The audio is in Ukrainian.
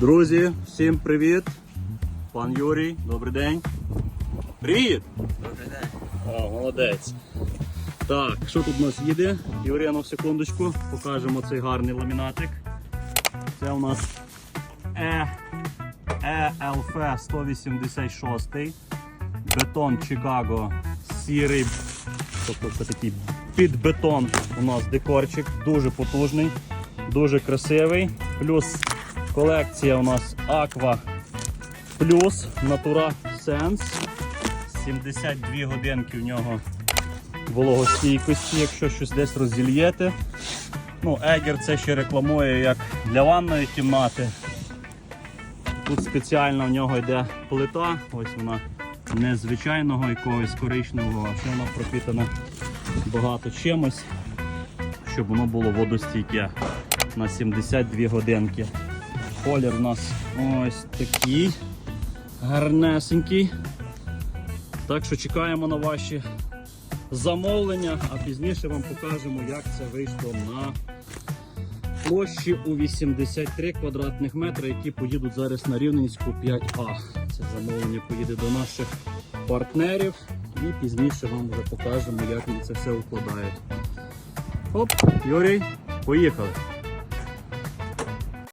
Друзі, всім привіт! Пан Юрій, добрий день. Привіт! Добрий день. О, молодець. Так, що тут у нас їде? Юрій, ну секундочку, покажемо цей гарний ламінатик. Це у нас ELF 186. Бетон Чикаго сірий. Тобто це такий під бетон у нас декорчик, дуже потужний, дуже красивий. Плюс колекція у нас Aqua Plus Natura Sense. 72 годинки в нього вологостійкості, якщо щось десь розільєте. Ну, Егер це ще рекламує як для ванної кімнати. Тут спеціально в нього йде плита, ось вона не звичайного якогось коричневого, а ще вона пропітана багато чимось, щоб воно було водостійке на 72 годинки. Колір у нас ось такий гарнесенький. Так що чекаємо на ваші замовлення, а пізніше вам покажемо, як це вийшло на площі у 83 квадратних метри, які поїдуть зараз на Рівненську 5А. Це замовлення поїде до наших партнерів і пізніше вам вже покажемо, як вони це все укладають. Оп, Юрій, поїхали.